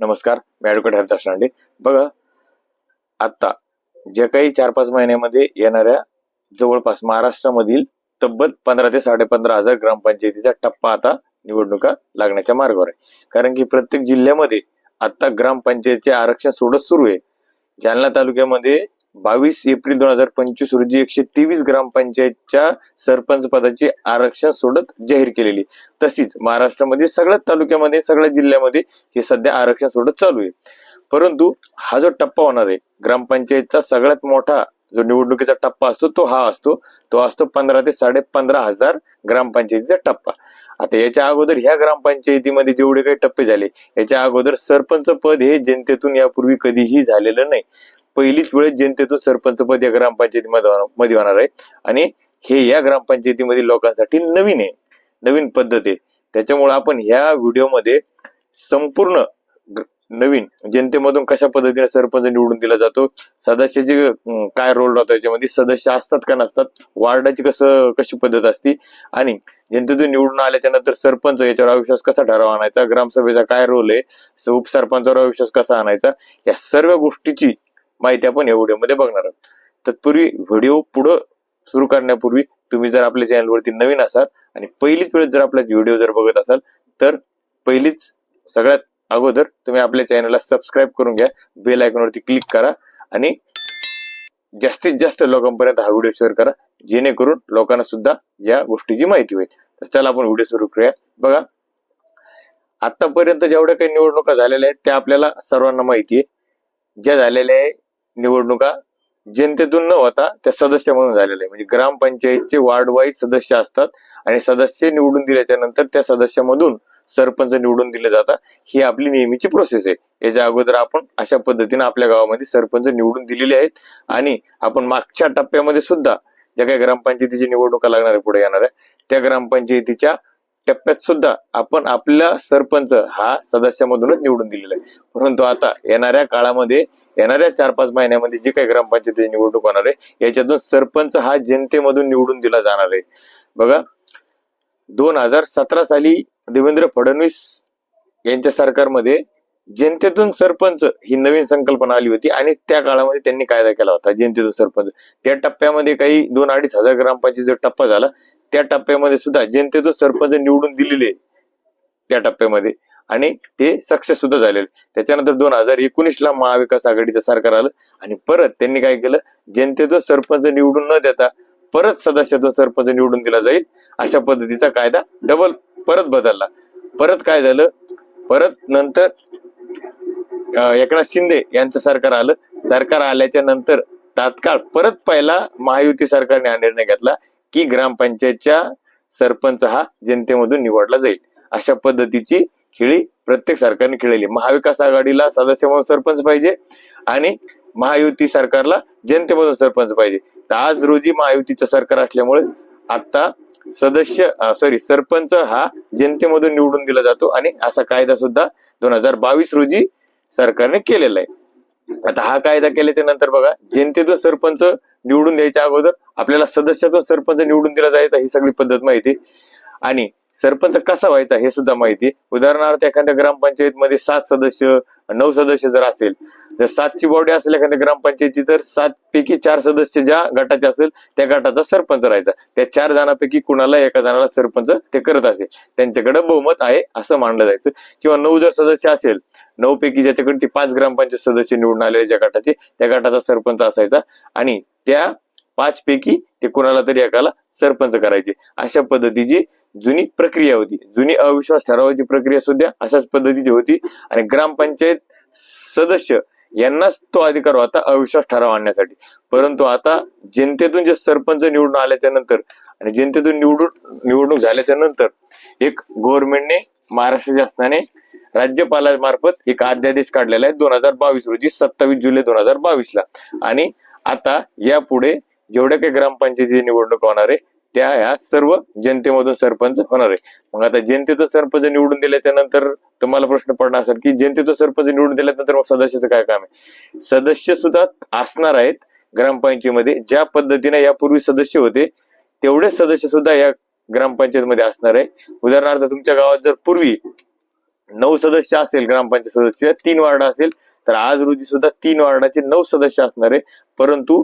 नमस्कार मी ॲडव्होकेट हरिदास रांडे बघा आत्ता जे काही चार पाच महिन्यामध्ये येणाऱ्या जवळपास महाराष्ट्रामधील तब्बल पंधरा ते साडेपंधरा हजार ग्रामपंचायतीचा टप्पा आता निवडणुका लागण्याच्या मार्गावर आहे. कारण की प्रत्येक जिल्ह्यामध्ये आता ग्रामपंचायतचे आरक्षण सोडत सुरू आहे. जालना तालुक्यामध्ये बावीस एप्रिल दोन हजार पंचवीस रोजी एकशे तेवीस ग्रामपंचायतच्या सरपंच पदाची आरक्षण सोडत जाहीर केलेली. तशीच महाराष्ट्रामध्ये सगळ्याच तालुक्यामध्ये सगळ्या जिल्ह्यामध्ये हे सध्या आरक्षण सोडत चालू आहे. परंतु हा जो टप्पा होणार आहे ग्रामपंचायतचा सगळ्यात मोठा जो निवडणुकीचा टप्पा असतो तो हा असतो. तो असतो पंधरा ते साडे पंधरा हजार ग्रामपंचायतीचा टप्पा. आता याच्या अगोदर ह्या ग्रामपंचायतीमध्ये जेवढे काही टप्पे झाले याच्या अगोदर सरपंच पद हे जनतेतून यापूर्वी कधीही झालेलं नाही. पहिलीच वेळेस जनतेतून सरपंच पद या ग्रामपंचायतीमध्ये होणार- मध्ये होणार आहे. आणि हे या ग्रामपंचायतीमधील लोकांसाठी नवीन आहे. नवीन पद्धत आहे. त्याच्यामुळे आपण ह्या व्हिडिओमध्ये संपूर्ण नवीन जनतेमधून कशा पद्धतीने सरपंच निवडून दिला जातो सदस्याचे काय रोल राहतो याच्यामध्ये सदस्य असतात का नसतात वार्डाची कसं कशी पद्धत असती आणि जनतेतून निवडून आल्याच्यानंतर सरपंच याच्यावर अविश्वास कसा ठराव आणायचा ग्रामसभेचा काय रोल आहे उपसरपंचावर अविश्वास कसा आणायचा या सर्व गोष्टीची माहिती आपण या व्हिडिओमध्ये बघणार आहोत. तत्पूर्वी व्हिडिओ पुढं सुरू करण्यापूर्वी तुम्ही जर आपल्या चॅनलवरती नवीन असाल आणि पहिलीच वेळेस जर आपला व्हिडिओ जर बघत असाल तर पहिलीच सगळ्यात अगोदर तुम्ही आपल्या चॅनलला सबस्क्राईब करून घ्या बेल आयकॉनवरती क्लिक करा आणि जास्तीत जास्त लोकांपर्यंत हा व्हिडिओ शेअर करा जेणेकरून लोकांना सुद्धा या गोष्टीची माहिती होईल. तर चला आपण व्हिडिओ सुरू करूया. बघा आतापर्यंत जेवढ्या काही निवडणुका झालेल्या आहेत त्या आपल्याला सर्वांना माहिती आहे. ज्या झालेल्या आहे निवडणुका जनतेतून न होता त्या सदस्य म्हणून झालेल्या आहे म्हणजे ग्रामपंचायतचे वार्ड वाईज सदस्य असतात आणि सदस्य निवडून दिल्याच्या नंतर त्या सदस्यामधून सरपंच निवडून दिले जातात. ही आपली नेहमीची प्रोसेस आहे. याच्या अगोदर आपण अशा पद्धतीने आपल्या गावामध्ये सरपंच निवडून दिलेले आहेत आणि आपण मागच्या टप्प्यामध्ये सुद्धा ज्या काही ग्रामपंचायतीची निवडणुका लागणार आहे पुढे येणार आहे त्या ग्रामपंचायतीच्या टप्प्यात सुद्धा आपण आपला सरपंच हा सदस्यामधूनच निवडून दिलेला आहे. परंतु आता येणाऱ्या काळामध्ये येणाऱ्या चार पाच महिन्यामध्ये जी काही ग्रामपंचायती निवडणूक होणार आहे याच्यातून सरपंच हा जनतेमधून निवडून दिला जाणार आहे. बघा दोन हजार सतरा साली देवेंद्र फडणवीस यांच्या सरकारमध्ये जनतेतून सरपंच ही नवीन संकल्पना आली होती आणि त्या काळामध्ये त्यांनी कायदा केला होता जनतेतून सरपंच. त्या टप्प्यामध्ये काही दोन अडीच हजार ग्रामपंचायत जो टप्पा झाला त्या टप्प्यामध्ये सुद्धा जनतेतून सरपंच निवडून दिलेले त्या टप्प्यामध्ये. आणि ते सक्सेस सुद्धा झालेलं. त्याच्यानंतर दोन हजार एकोणीसला महाविकास आघाडीचं सरकार आलं आणि परत त्यांनी काय केलं? जनतेतून सरपंच निवडून न देता परत सदस्यातून सरपंच निवडून दिला जाईल. अशा पद्धतीचा कायदा डबल परत बदलला. परत काय झालं? परत नंतर एकनाथ शिंदे यांचं सरकार आलं. सरकार आल्याच्यानंतर तात्काळ परत पहिला महायुती सरकारने हा निर्णय घेतला की ग्रामपंचायतच्या सरपंच हा जनतेमधून निवडला जाईल. अशा पद्धतीची खेळी प्रत्येक सरकारने खेळली महाविकास आघाडीला सदस्य म्हणून सरपंच पाहिजे आणि महायुती सरकारला जनतेमधून सरपंच पाहिजे. तर आज रोजी महायुतीचं सरकार असल्यामुळे आता सदस्य सॉरी सरपंच हा जनतेमधून निवडून दिला जातो आणि असा कायदा सुद्धा दोन हजार बावीस रोजी सरकारने केलेला आहे. आता हा कायदा केल्याच्यानंतर बघा जनतेतून सरपंच निवडून द्यायच्या अगोदर आपल्याला सदस्यातून सरपंच निवडून दिला जायचा ही सगळी पद्धत माहिती आणि सरपंच कसा व्हायचा हे सुद्धा माहिती उदाहरणार्थ एखाद्या ग्रामपंचायतमध्ये सात सदस्य नऊ सदस्य जर असेल जर सातची बॉडी असेल एखाद्या ग्रामपंचायतची तर सात पैकी चार सदस्य ज्या गटाचे असेल त्या गटाचा सरपंच राहायचा. त्या चार जणांपैकी कुणाला एका जणाला सरपंच ते करत असेल. त्यांच्याकडे बहुमत आहे असं मानलं जायचं. किंवा नऊ जर सदस्य असेल नऊ पैकी ज्याच्याकडे ती पाच ग्रामपंचायत सदस्य निवडून आलेले ज्या गटाचे त्या गटाचा सरपंच असायचा आणि त्या पाच पैकी ते कुणाला तरी एकाला सरपंच करायचे. अशा पद्धतीची जुनी प्रक्रिया होती. जुनी अविश्वास ठरावाची प्रक्रिया सुद्धा अशाच पद्धतीची होती. आणि ग्रामपंचायत सदस्य यांनाच तो अधिकार होता अविश्वास ठराव आणण्यासाठी. परंतु आता जनतेतून जे सरपंच निवडून आल्याच्यानंतर आणि जनतेतून निवडून निवडणूक झाल्याच्यानंतर एक गव्हर्नमेंटने महाराष्ट्र शासनाने राज्यपालामार्फत एक अध्यादेश काढलेला आहे दोन हजार बावीस रोजी सत्तावीस जुलै दोन हजार बावीस ला. आणि आता यापुढे जेवढ्या काही ग्रामपंचायतीची निवडणूक होणार आहे त्या ह्या सर्व जनतेमधून सरपंच होणार आहे. मग आता जनतेतून सरपंच निवडून दिल्याच्या नंतर तुम्हाला प्रश्न पडणार असेल की जनतेतून सरपंच निवडून दिल्यानंतर मग सदस्याचं काय काम आहे? सदस्य सुद्धा असणार आहेत ग्रामपंचायतीमध्ये. ज्या पद्धतीने यापूर्वी सदस्य होते तेवढेच सदस्य सुद्धा या ग्रामपंचायतमध्ये असणार आहे. उदाहरणार्थ तुमच्या गावात जर पूर्वी नऊ सदस्य असेल ग्रामपंचायत सदस्य तीन वार्ड असेल तर आज रोजी सुद्धा तीन वार्डाचे नऊ सदस्य असणार आहे. परंतु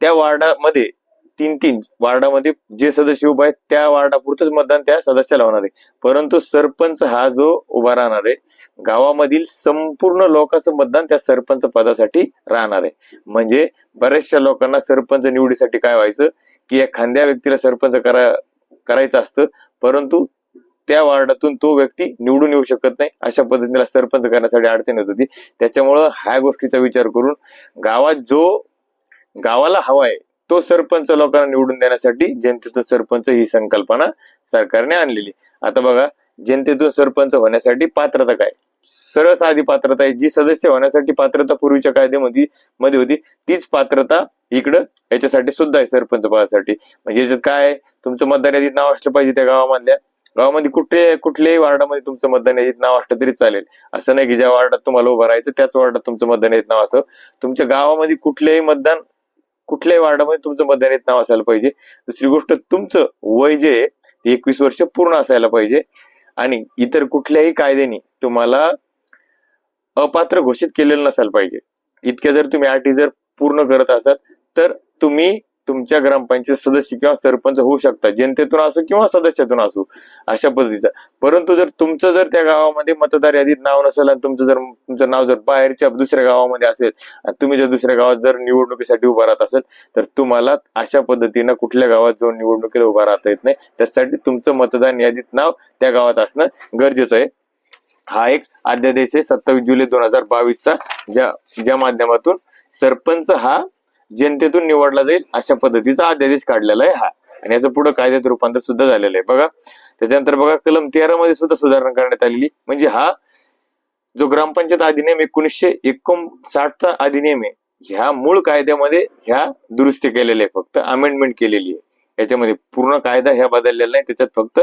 त्या वार्डामध्ये तीन तीन वार्डामध्ये जे सदस्य उभा आहेत त्या वार्डापुरतच मतदान त्या सदस्याला होणार आहे. परंतु सरपंच हा जो उभा राहणार आहे गावामधील संपूर्ण लोकांचं मतदान त्या सरपंच पदासाठी राहणार आहे. म्हणजे बऱ्याचशा लोकांना सरपंच निवडीसाठी काय व्हायचं की एखाद्या व्यक्तीला सरपंच करा करायचं असतं परंतु त्या वार्डातून तो व्यक्ती निवडून येऊ शकत नाही. अशा पद्धतीला सरपंच करण्यासाठी अडचण येत होती. त्याच्यामुळं ह्या गोष्टीचा विचार करून गावात जो गावाला हवा आहे तो सरपंच लोकांना निवडून देण्यासाठी जनतेतून सरपंच ही संकल्पना सरकारने आणलेली आता बघा जनतेतून सरपंच होण्यासाठी पात्रता काय? सरळ साधी पात्रता आहे. जी सदस्य होण्यासाठी पात्रता पूर्वीच्या कायद्यामध्ये मध्ये होती तीच पात्रता इकडं याच्यासाठी सुद्धा आहे सरपंच पदासाठी. म्हणजे याच्यात काय आहे? तुमचं मतदान यादीत नाव असलं पाहिजे त्या गावामधल्या. गावामध्ये कुठे कुठल्याही वार्डामध्ये तुमचं मतदान यादीत नाव असलं तरी चालेल. असं नाही की ज्या वार्डात तुम्हाला उभं राहायचं त्याच वार्डात तुमचं मतदान यादीत नाव असं. तुमच्या गावामध्ये कुठल्याही मतदान कुठल्याही वार्डामध्ये तुमचं मतदान नाव असायला पाहिजे. दुसरी गोष्ट तुमचं वय जे आहे ते एकवीस वर्ष पूर्ण असायला पाहिजे. आणि इतर कुठल्याही कायद्याने तुम्हाला अपात्र घोषित केलेलं नसायला पाहिजे. इतक्या जर तुम्ही अटी जर पूर्ण करत असाल तर तुम्ही तुमच्या ग्रामपंचायत सदस्य किंवा सरपंच होऊ शकता जनतेतून असो किंवा सदस्यातून असो अशा पद्धतीचा. परंतु जर तुमचं जर त्या गावामध्ये मतदार यादीत नाव नसेल आणि तुमचं जर तुमचं नाव जर बाहेरच्या दुसऱ्या गावामध्ये असेल आणि तुम्ही जर दुसऱ्या गावात जर निवडणुकीसाठी उभा राहत असेल तर तुम्हाला अशा पद्धतीनं कुठल्या गावात जाऊन निवडणुकीला उभा राहता येत नाही. त्यासाठी तुमचं मतदान यादीत नाव त्या गावात असणं गरजेचं आहे. हा एक अध्यादेश आहे सत्तावीस जुलै दोन हजार बावीसचा ज्या ज्या माध्यमातून सरपंच हा जनतेतून निवडला जाईल अशा पद्धतीचा अध्यादेश काढलेला आहे हा. आणि याचं पुढे कायद्यात रूपांतर सुद्धा झालेलं आहे. बघा त्याच्यानंतर बघा कलम तेरा मध्ये सुद्धा सुधारणा करण्यात आलेली. म्हणजे हा जो ग्रामपंचायत अधिनियम एकोणीसशे एकोणसाठचा अधिनियम आहे ह्या मूळ कायद्यामध्ये ह्या दुरुस्ती केलेल्या आहे फक्त अमेंडमेंट केलेली आहे. याच्यामध्ये पूर्ण कायदा ह्या बदललेला नाही त्याच्यात फक्त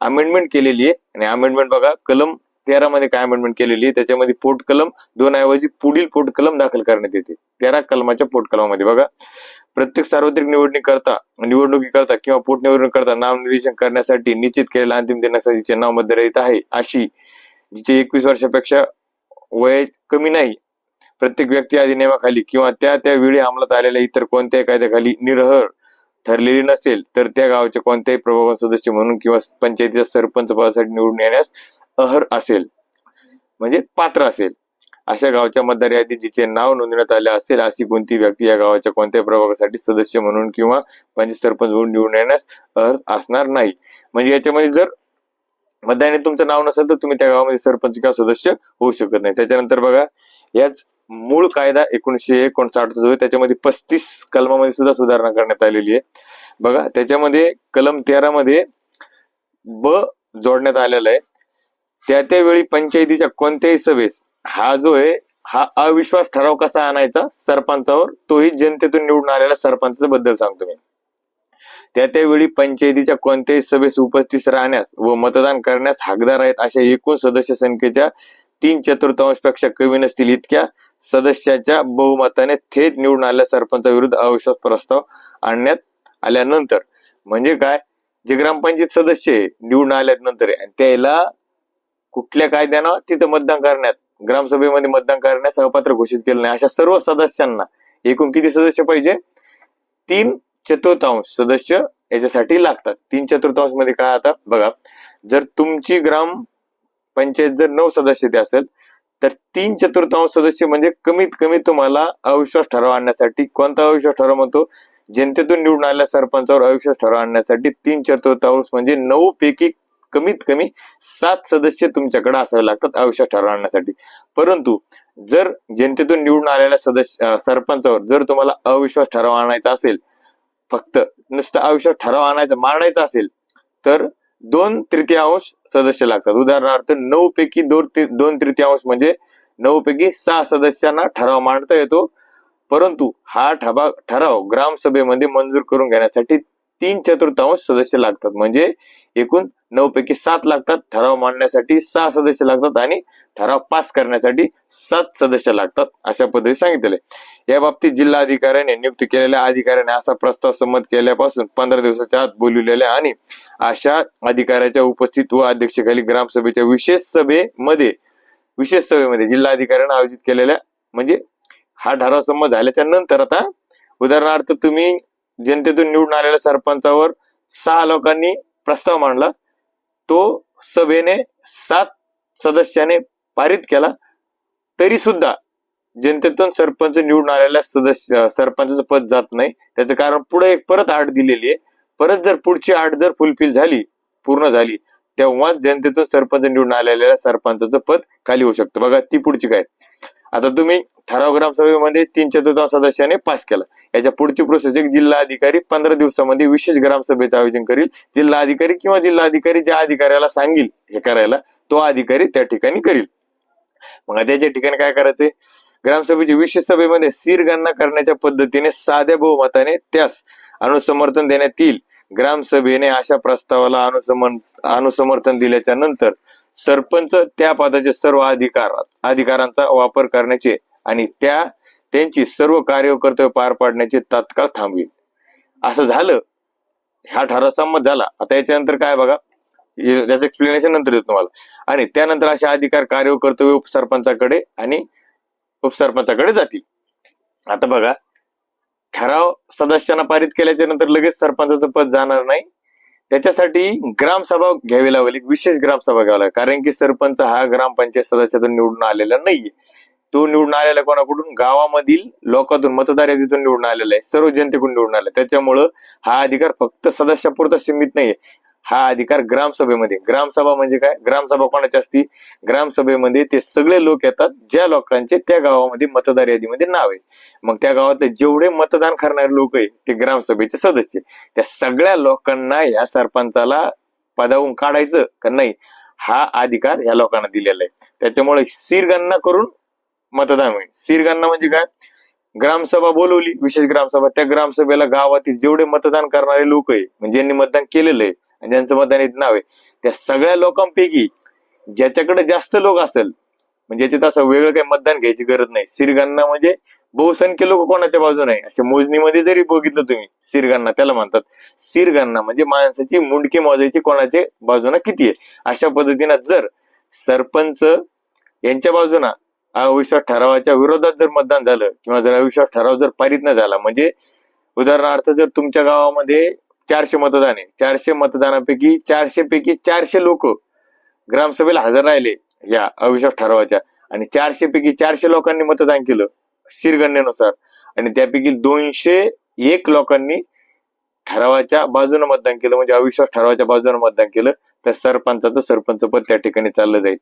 अमेंडमेंट केलेली आहे. आणि अमेंडमेंट बघा कलम तेरा मध्ये काय अमेंडमेंट केलेली आहे त्याच्यामध्ये पोट कलम दोन ऐवजी पुढील पोट कलम दाखल करण्यात येते. तेरा कलमाच्या पोट कलमामध्ये बघा. प्रत्येक सार्वत्रिक निवडणूक करता निवडणुकी करता किंवा पोटनिवडणूक करता नाव निरीक्षण करण्यासाठी निश्चित केलेल्या अंतिम दिनासाठी जिचे नाव मतदार आहे. अशी जिचे एकवीस वर्षापेक्षा वय कमी नाही प्रत्येक व्यक्ती अधिनियमाखाली किंवा त्या त्या वेळी अंमलात आलेल्या इतर कोणत्याही कायद्याखाली निरहर ठरलेली नसेल तर त्या गावाचे कोणत्याही प्रभावी सदस्य म्हणून किंवा पंचायतीच्या सरपंच पदासाठी निवडून येण्यास अहर असेल म्हणजे पात्र असेल. अशा गावच्या मतदार यादीत जिचे नाव नोंदवण्यात आले असेल अशी कोणती व्यक्ती या गावाच्या कोणत्याही प्रभागासाठी सदस्य म्हणून किंवा पंचायत सरपंच म्हणून निवडून येण्यास अर्ह असणार नाही? म्हणजे याच्यामध्ये जर मतदानी तुमचं नाव नसेल तर तुम्ही त्या गावामध्ये सरपंच किंवा सदस्य होऊ शकत नाही. त्याच्यानंतर बघा याच मूळ कायदा एकोणीसशे एकोणसाठचा जो आहे त्याच्यामध्ये पस्तीस कलमामध्ये सुद्धा सुधारणा करण्यात आलेली आहे. बघा त्याच्यामध्ये कलम तेरा मध्ये ब जोडण्यात आलेलं आहे. त्या त्यावेळी पंचायतीच्या कोणत्याही सभेस हा जो आहे हा अविश्वास ठराव कसा आणायचा सरपंचावर तोही जनतेतून निवडून आलेल्या सरपंचा बद्दल सांगतो मी. त्या त्यावेळी पंचायतीच्या कोणत्याही सभेस उपस्थित राहण्यास व मतदान करण्यास हकदार आहेत अशा एकूण सदस्य संख्येच्या तीन चतुर्थांशपेक्षा कमी नसतील इतक्या सदस्याच्या बहुमताने थेट निवडून आलेल्या सरपंचाविरुद्ध अविश्वास प्रस्ताव आणण्यात आल्यानंतर म्हणजे काय? जे ग्रामपंचायत सदस्य निवडून आल्यानंतर आणि त्याला कुठल्या कायद्यानं तिथं मतदान करण्यात ग्रामसभेमध्ये मतदान करण्यास अपात्र घोषित केलं नाही. अशा सर्व सदस्यांना एकूण किती सदस्य पाहिजे? तीन चतुर्थांश सदस्य याच्यासाठी लागतात. तीन चतुर्थांशमध्ये काय आता बघा जर तुमची ग्राम पंचायत जर नऊ सदस्य असेल तर तीन चतुर्थांश सदस्य म्हणजे कमीत कमी तुम्हाला अविश्वास ठराव आणण्यासाठी कोणता अविश्वास ठराव म्हणतो? जनतेतून निवडून आलेल्या सरपंचावर अविश्वास ठराव आणण्यासाठी तीन चतुर्थांश म्हणजे नऊ पैकी कमीत कमी सात सदस्य तुमच्याकडे असावे लागतात अविश्वास ठराव आणण्यासाठी. परंतु जर जनतेतून निवडून आलेल्या सदस्य सरपंचावर जर तुम्हाला अविश्वास ठराव आणायचा असेल फक्त नुसतं अविश्वास ठराव आणायचा मांडायचा असेल तर दोन तृतीयांश सदस्य लागतात. उदाहरणार्थ नऊ पैकी दोन दोन तृतीयांश म्हणजे नऊ पैकी सहा सदस्यांना ठराव मांडता येतो. परंतु हा ठबा ठराव ग्रामसभेमध्ये मंजूर करून घेण्यासाठी तीन चतुर्थांश सदस्य लागतात. म्हणजे एकूण नऊ पैकी सात लागतात. ठराव मांडण्यासाठी सहा सदस्य लागतात आणि ठराव पास करण्यासाठी सात सदस्य लागतात अशा पद्धतीने सांगितले या बाबतीत जिल्हा अधिकाऱ्याने नियुक्त केलेल्या अधिकाऱ्याने असा प्रस्ताव संमत केल्यापासून पंधरा दिवसाच्या आत बोलविलेल्या आणि अशा अधिकाऱ्याच्या उपस्थित व अध्यक्षतेखाली ग्रामसभेच्या विशेष सभेमध्ये विशेष सभेमध्ये जिल्हा अधिकाऱ्याने आयोजित केलेल्या म्हणजे हा ठराव संमत झाल्याच्यानंतर आता उदाहरणार्थ तुम्ही जनतेतून निवडून आलेल्या सरपंचावर सहा लोकांनी प्रस्ताव मांडला तो सभेने सात सदस्याने पारित केला. तरी सुद्धा जनतेतून सरपंच निवडून आलेल्या सदस्य सरपंचाचं पद जात नाही. त्याचं कारण पुढे एक परत आठ दिलेली आहे. परत जर पुढची आठ जर फुलफिल झाली पूर्ण झाली तेव्हाच जनतेतून सरपंच निवडून आलेल्या सरपंचाचं पद खाली होऊ शकतं. बघा ती पुढची काय? आता तुम्ही ठराव ग्रामसभेमध्ये तीन चतुर्थांश सदस्याने पास केला. याच्या पुढची प्रोसेस एक जिल्हा अधिकारी पंधरा दिवसामध्ये विशेष ग्रामसभेचं आयोजन करील. जिल्हा अधिकारी किंवा जिल्हा अधिकारी ज्या अधिकाऱ्याला सांगेल हे करायला तो अधिकारी त्या ठिकाणी करील. मग त्याच्या ठिकाणी काय करायचंय? ग्रामसभेची विशेष सभेमध्ये स्थिर गणना करण्याच्या पद्धतीने साध्या बहुमताने त्यास अनुसमर्थन देण्यात येईल. ग्रामसभेने अशा प्रस्तावाला अनुसमन अनुसमर्थन दिल्याच्या नंतर सरपंच त्या पदाचे सर्व अधिकार अधिकारांचा वापर करण्याचे आणि त्या त्यांची सर्व कार्यकर्तव्य पार पाडण्याचे तात्काळ थांबवी असं झालं हा ठराव संमत झाला. आता याच्यानंतर काय बघा त्याचं एक्सप्लेनेशन नंतर देतो तुम्हाला. आणि त्यानंतर असे अधिकार कार्यकर्तव्य उपसरपंचाकडे आणि उपसरपंचाकडे जातील. आता बघा ठराव सदस्यांना पारित केल्याच्यानंतर लगेच सरपंचाचं पद जाणार नाही. त्याच्यासाठी ग्रामसभा घ्यावी लागेल एक विशेष ग्रामसभा घ्यावी लागेल. कारण की सरपंच हा ग्रामपंचायत सदस्यातून निवडून आलेला नाहीये. तो निवडून आलेला कोणाकडून? गावामधील लोकांतून मतदार यादीतून निवडून आलेला आहे. सर्व जनतेकडून निवडून आला त्याच्यामुळं हा अधिकार फक्त सदस्यापुरता सीमित नाहीये. हा अधिकार ग्रामसभेमध्ये. ग्रामसभा म्हणजे काय? ग्रामसभा कोणाची असती? ग्रामसभेमध्ये ते सगळे लोक येतात ज्या लोकांचे त्या गावामध्ये मतदार यादीमध्ये नाव आहे. मग त्या गावातले जेवढे मतदान करणारे लोक आहे ते ग्रामसभेचे सदस्य त्या सगळ्या लोकांना या सरपंचाला पदावून काढायचं का नाही हा अधिकार या लोकांना दिलेला आहे. त्याच्यामुळे सिरगणना करून मतदान होईल. सिरगणना म्हणजे काय? ग्रामसभा बोलवली विशेष ग्रामसभा. त्या ग्रामसभेला गावातील जेवढे मतदान करणारे लोक आहे म्हणजे ज्यांनी मतदान केलेलं आहे ज्यांचं मतदान येत नाव आहे. त्या सगळ्या लोकांपैकी ज्याच्याकडे जास्त लोक असेल म्हणजे याच्यात असं वेगळं काही मतदान घ्यायची गरज नाही. सिरगणना म्हणजे बहुसंख्य लोक कोणाच्या बाजूने आहे? अशा मोजणीमध्ये जरी बघितलं तुम्ही सिरगणना त्याला म्हणतात. सिरगणना म्हणजे माणसाची मुंडकी मोजायची कोणाच्या बाजूने किती आहे? अशा पद्धतीनं जर सरपंच यांच्या बाजूना अविश्वास ठरावाच्या विरोधात जर मतदान झालं किंवा जर अविश्वास ठराव जर पारित न झाला म्हणजे उदाहरणार्थ जर तुमच्या गावामध्ये चारशे मतदान आहे. चारशे मतदानापैकी चारशे पैकी चारशे लोक ग्रामसभेला हजर राहिले या अविश्वास ठरावाच्या. आणि चारशे पैकी चारशे लोकांनी मतदान केलं शिरगणनेनुसार. आणि त्यापैकी दोनशे एक लोकांनी ठरावाच्या बाजूने मतदान केलं. म्हणजे अविश्वास ठरावाच्या बाजूने मतदान केलं. तर सरपंचाचं सरपंच पद त्या ठिकाणी चाललं जाईल.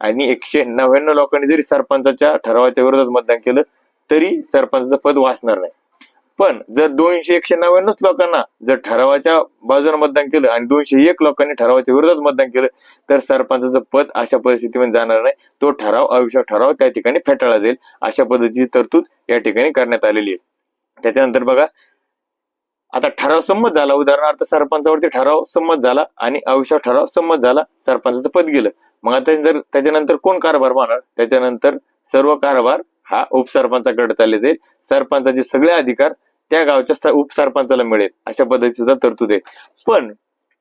आणि एकशे नव्याण्णव लोकांनी जरी सरपंचाच्या ठरावाच्या विरोधात मतदान केलं तरी सरपंचाचं पद वाचणार नाही. पण जर दोनशे एकशे नव्याण्णव लोकांना जर ठरावाच्या बाजूने मतदान केलं आणि दोनशे एक लोकांनी ठरावाच्या विरोधात मतदान केलं तर सरपंचाचं पद अशा परिस्थितीमध्ये जाणार नाही. तो ठराव अविश्वास ठराव त्या ठिकाणी फेटाळला जाईल. अशा पद्धतीची तरतूद या ठिकाणी करण्यात आलेली आहे. त्याच्यानंतर बघा आता ठराव संमत झाला. उदाहरणार्थ सरपंचावरती ठराव संमत झाला आणि अविश्वास ठराव संमत झाला सरपंचाचं पद गेलं. मग आता जर त्याच्यानंतर कोण कारभार पाहणार त्याच्यानंतर सर्व कारभार हा उपसरपंचाकडे चालले जाईल. सरपंचाचे सगळे अधिकार त्या गावच्या उपसरपंचाला मिळेल अशा पद्धतीची सुद्धा तरतूद आहे. पण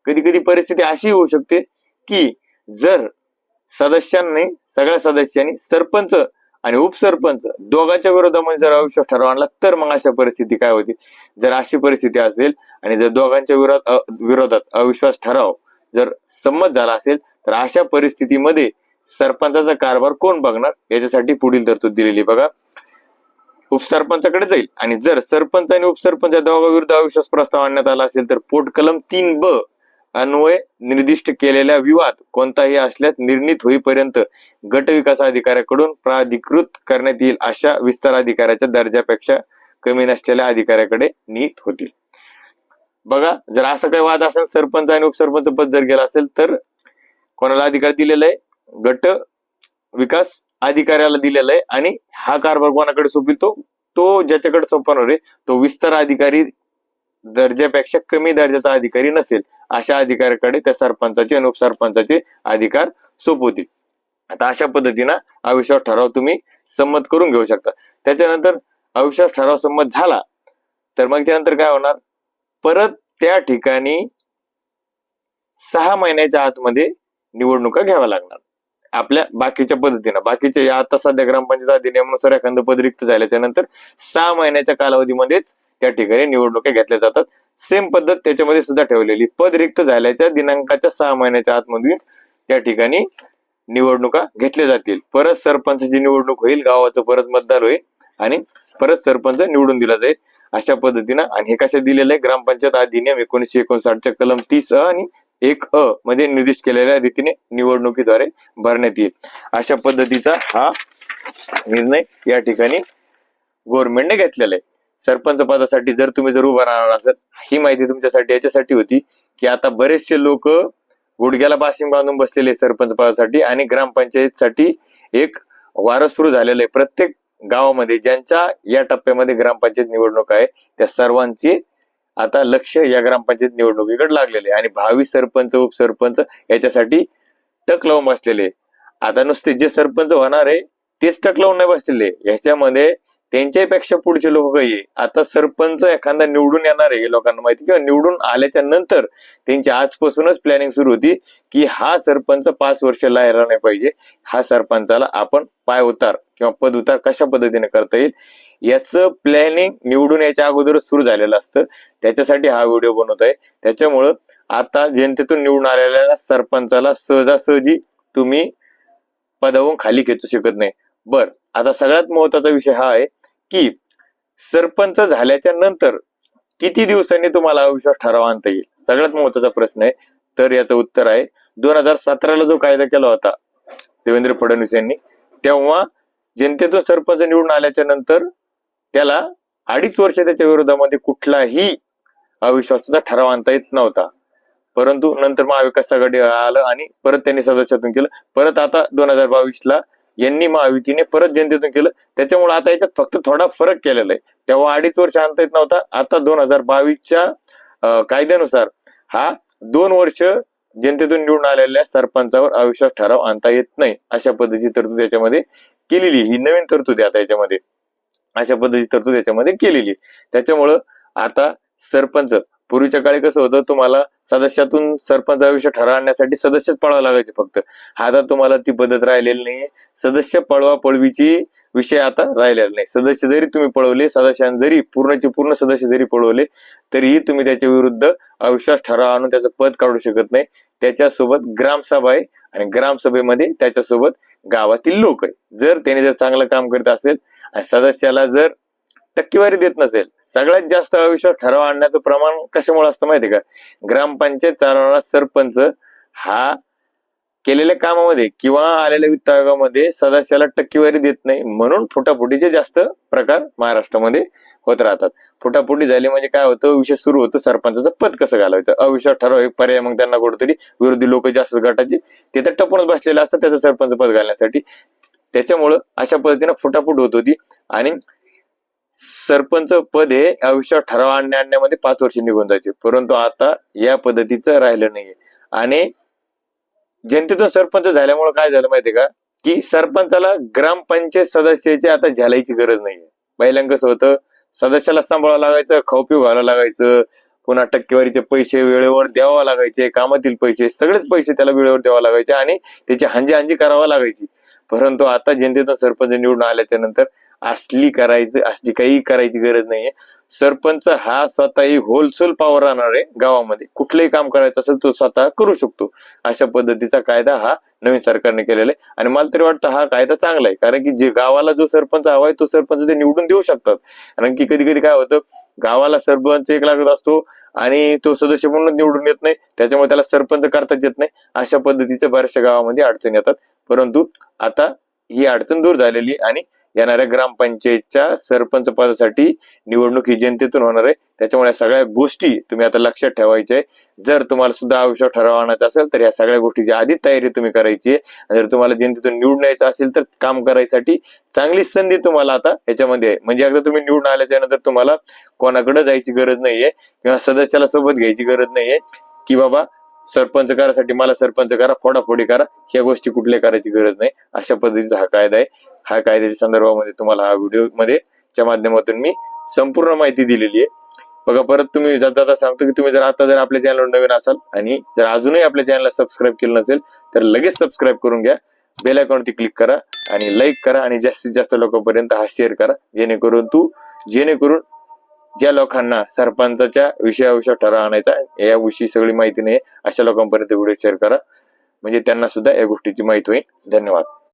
कधी कधी परिस्थिती अशी होऊ शकते की जर सदस्यांनी सगळ्या सदस्यांनी सरपंच आणि उपसरपंच दोघांच्या विरोधामध्ये जर अविश्वास ठराव आणला तर मग अशा परिस्थिती काय होती? जर अशी परिस्थिती असेल आणि जर दोघांच्या विरोध विरोधात अविश्वास ठराव जर संमत झाला असेल तर अशा परिस्थितीमध्ये सरपंचाचा कारभार कोण बघणार? याच्यासाठी पुढील तरतूद दिलेली बघा उपसरपंचाकडे जाईल. आणि जर सरपंच आणि उपसरपंच या दोघांविरुद्ध अविश्वास प्रस्ताव आणण्यात आला असेल तर पोट कलम तीन ब अन्वय निर्दिष्ट केलेला विवाद कोणताही असल्यास निर्णित होईपर्यंत गट विकास अधिकाऱ्याकडून प्राधिकृत करण्यात येईल अशा विस्तार अधिकाऱ्याच्या दर्जापेक्षा कमी नसलेल्या अधिकाऱ्याकडे निहित होतील. बघा जर असं काही वाद असेल सरपंच आणि उपसरपंच पद जर गेला असेल तर कोणाला अधिकार दिलेला आहे? गट विकास अधिकाऱ्याला दिलेला आहे आणि हा कारभार कोणाकडे सोपील तो तो ज्याच्याकडे सोपवणार आहे तो विस्तार अधिकारी दर्जापेक्षा कमी दर्जाचा अधिकारी नसेल अशा अधिकाऱ्याकडे त्या सरपंचाचे आणि उपसरपंचाचे अधिकार सोपवतील. आता अशा पद्धतीनं अविश्वास ठराव तुम्ही संमत करून घेऊ शकता. त्याच्यानंतर अविश्वास ठराव संमत झाला तर मग त्यानंतर काय होणार? परत त्या ठिकाणी सहा महिन्याच्या आतमध्ये निवडणुका घ्याव्या लागणार. आपल्या बाकीच्या पद्धतीनं. बाकीच्या आता सध्या ग्रामपंचायत अधिनियमानुसार एखादं पद रिक्त झाल्याच्यानंतर सहा महिन्याच्या कालावधीमध्येच त्या ठिकाणी निवडणुका घेतल्या जातात. सेम पद्धत त्याच्यामध्ये सुद्धा ठेवलेली. पद रिक्त झाल्याच्या दिनांकाच्या सहा महिन्याच्या आतमधून त्या ठिकाणी निवडणुका घेतल्या जातील. परत सरपंचाची निवडणूक होईल गावाचं परत मतदार होईल आणि परत सरपंच निवडून दिला जाईल अशा पद्धतीनं. आणि हे कसे दिलेलं आहे? ग्रामपंचायत अधिनियम एकोणीशे एकोणसाठच्या कलम तीस आणि एक अ मध्ये निर्दिष्ट केलेल्या रीतीने निवडणुकीद्वारे भरण्यात येईल. अशा पद्धतीचा हा निर्णय या ठिकाणी गव्हर्नमेंटने घेतलेला आहे. सरपंच पदासाठी जर तुम्ही जर उभा राहणार असाल ही माहिती तुमच्यासाठी याच्यासाठी होती की आता बरेचसे लोक गुडघ्याला बाशिंग बांधून बसलेले आहेत सरपंच पदासाठी आणि ग्रामपंचायतसाठी एक वारस सुरू झालेलं आहे. प्रत्येक गावामध्ये ज्यांच्या या टप्प्यामध्ये ग्रामपंचायत निवडणूक आहे त्या सर्वांची आता लक्ष या ग्रामपंचायत निवडणुकीकडे लागलेले आणि भावी सरपंच उपसरपंच याच्यासाठी टक लावून बसलेले आता नुसते जे सरपंच होणार आहे तेच टक लावून नाही बसलेले याच्यामध्ये त्यांच्यापेक्षा पुढचे लोक काही आता सरपंच एखादा निवडून येणार आहे हे लोकांना माहिती किंवा निवडून आल्याच्यानंतर त्यांची आजपासूनच प्लॅनिंग सुरू होती की हा सरपंच पाच वर्ष लायला नाही पाहिजे. हा सरपंचाला आपण पाय उतार किंवा पद उतार कशा पद्धतीने करता येईल याचं प्लॅनिंग निवडून याच्या अगोदर सुरू झालेलं असतं. त्याच्यासाठी हा व्हिडिओ बनवत आहे. त्याच्यामुळं आता जनतेतून निवडून आलेल्या सरपंचाला सहजासहजी तुम्ही पदावून खाली खेचू शकत नाही. बर आता सगळ्यात महत्त्वाचा विषय हा आहे की सरपंच झाल्याच्यानंतर किती दिवसांनी तुम्हाला अविश्वास ठराव आणता येईल? सगळ्यात महत्त्वाचा प्रश्न आहे. तर याचं उत्तर आहे दोन हजार सतराला जो कायदा केला होता देवेंद्र फडणवीस यांनी तेव्हा जनतेतून सरपंच निवडून आल्याच्यानंतर त्याला अडीच वर्ष त्याच्या विरोधामध्ये कुठलाही अविश्वासाचा ठराव आणता येत नव्हता. परंतु नंतर महाविकास आघाडी आलं आणि परत त्यांनी सदस्यातून केलं. परत आता दोन हजार बावीस ला यांनी महायुतीने परत जनतेतून केलं. त्याच्यामुळे आता याच्यात फक्त थोडा फरक केलेला आहे. तेव्हा अडीच वर्ष आणता येत नव्हता. आता दोन हजार बावीसच्या कायद्यानुसार हा दोन वर्ष जनतेतून निवडून आलेल्या सरपंचावर अविश्वास ठराव आणता येत नाही. अशा पद्धतीची तरतूद याच्यामध्ये केलेली ही नवीन तरतूद आहे आता याच्यामध्ये. अशा पद्धतीची तरतूद याच्यामध्ये केलेली त्याच्यामुळं आता सरपंच पूर्वीच्या काळी कसं होतं तुम्हाला सदस्यातून सरपंच आयुष्य ठराव आणण्यासाठी सदस्यच पळावं लागायचे फक्त. आता तुम्हाला ती पद्धत राहिलेली नाही सदस्य पळवा पळवीची विषय आता राहिलेला नाही. सदस्य जरी तुम्ही पळवले सदस्यां जरी पूर्णचे पूर्ण सदस्य जरी पळवले तरीही तुम्ही त्याच्या विरुद्ध अविश्वास ठराव आणून त्याचं पद काढू शकत नाही. त्याच्यासोबत ग्रामसभा आहे आणि ग्रामसभेमध्ये त्याच्यासोबत गावातील लोक आहे जर त्याने जर चांगलं काम करत असेल आणि सदस्याला जर टक्केवारी देत नसेल सगळ्यात जास्त अविश्वास ठराव आणण्याचं प्रमाण कशामुळे असतं माहितीये का? ग्रामपंचायत चालवणारा सरपंच हा केलेल्या कामामध्ये किंवा आलेल्या वित्त आयोगामध्ये सदस्याला टक्केवारी देत नाही. म्हणून फुटाफुटीचे जास्त प्रकार महाराष्ट्रामध्ये होत राहतात. फुटाफुटी झाली म्हणजे काय होतं? विषय सुरू होतो. सरपंचाचं पद कसं घालवायचं अविश्वास ठराव एक पर्याय मग त्यांना कुठेतरी विरोधी लोक जास्त गटाचे ते तर टपूनच बसलेले असतात त्याचं सरपंच पद घालण्यासाठी. त्याच्यामुळं अशा पद्धतीनं फुटाफूट होत होती. आणि सरपंच पद हे अविश्वास ठराव आणण्या आणण्यामध्ये पाच वर्ष निघून जायचे. परंतु आता या पद्धतीचं राहिलं नाहीये. आणि जनतेतून सरपंच झाल्यामुळे काय झालं माहितीये का? की सरपंचाला ग्रामपंचायत सदस्याची आता झालायची गरज नाहीये. पहिल्यांदा कसं होतं? सदस्याला सांभाळावं लागायचं खाऊ पिऊ घालावं लागायचं पुन्हा टक्केवारीचे पैसे वेळेवर द्यावा लागायचे कामातील पैसे सगळेच पैसे त्याला वेळेवर द्यावा लागायचे आणि त्याची हांजी हांजी करावा लागायची. परंतु आता जनतेतून सरपंच निवडून आल्याच्यानंतर असली करायचं असली काही करायची गरज नाहीये. सरपंच हा स्वतःही होलसेल पॉवर राहणार आहे गावामध्ये. कुठलंही काम करायचं असेल तो स्वतः करू शकतो. अशा पद्धतीचा कायदा हा नवीन सरकारने केलेला आहे. आणि मला तरी वाटतं हा कायदा चांगला आहे. कारण की जे गावाला जो सरपंच हवा आहे तो सरपंच ते निवडून देऊ शकतात. कारण की कधी कधी काय होतं गावाला सरपंच एक लागत असतो आणि तो सदस्य म्हणून निवडून येत नाही. त्याच्यामुळे त्याला सरपंच करताच येत नाही. अशा पद्धतीच्या बऱ्याचशा गावामध्ये अडचण येतात. परंतु आता ही अडचण दूर झालेली आणि येणाऱ्या ग्रामपंचायतच्या सरपंच पदासाठी निवडणूक ही जनतेतून होणार आहे. त्याच्यामुळे या सगळ्या गोष्टी तुम्ही आता लक्षात ठेवायच्या आहे. जर तुम्हाला सुद्धा आयुष्यात ठराव आणायचा असेल तर या सगळ्या गोष्टीची आधी तयारी तुम्ही करायची आहे. जर तुम्हाला जनतेतून निवडून यायचं असेल तर काम करायसाठी चांगली संधी तुम्हाला आता याच्यामध्ये आहे. म्हणजे एकदा तुम्ही निवडून आल्याच्यानंतर तुम्हाला कोणाकडे जायची गरज नाहीये किंवा सदस्याला सोबत घ्यायची गरज नाहीये की बाबा सरपंच करासाठी मला सरपंच करा फोडाफोडी करा ह्या गोष्टी कुठल्या करायची गरज नाही. अशा पद्धतीचा हा कायदा आहे. हा कायद्याच्या संदर्भामध्ये तुम्हाला हा व्हिडिओमध्ये च्या माध्यमातून मी संपूर्ण माहिती दिलेली आहे. बघा परत तुम्ही जात जाता सांगतो की तुम्ही जर आता जर आपल्या चॅनलवर नवीन असाल आणि जर अजूनही आपल्या चॅनलला सबस्क्राईब केलं नसेल तर लगेच सबस्क्राईब करून घ्या. बेल आयकॉनवरती क्लिक करा आणि लाईक करा आणि जास्तीत जास्त लोकांपर्यंत हा शेअर करा. जेणेकरून तू जेणेकरून ज्या लोकांना सरपंचाच्या विषयाविषयी ठराव आणायचा याविषयी सगळी माहिती नाही अशा लोकांपर्यंत व्हिडिओ शेअर करा. म्हणजे त्यांना सुद्धा या गोष्टीची माहिती होईल. धन्यवाद.